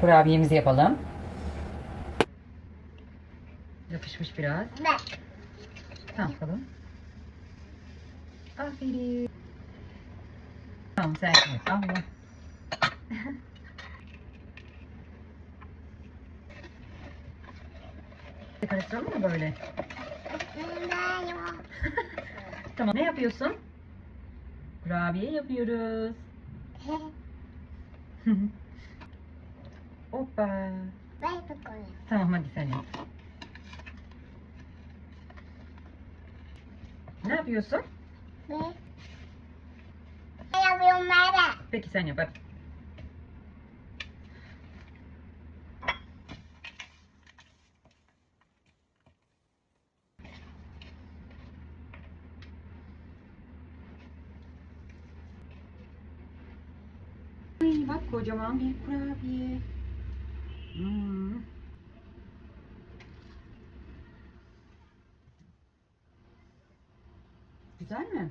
Kurabiyemizi yapalım. Yapışmış biraz. Bak. Tamam bakalım. Aferin. Tamam sen yap. Allah. Karıştıralım mı böyle? Tamam. Ne yapıyorsun? Kurabiye yapıyoruz. Hoppa. Ben bakalım. Tamam hadi sen yap. Ne yapıyorsun? Ben. Ben yapıyorum nerede? Peki sen yap hadi. Bak kocaman bir kurabiye. Hmm. Güzel mi?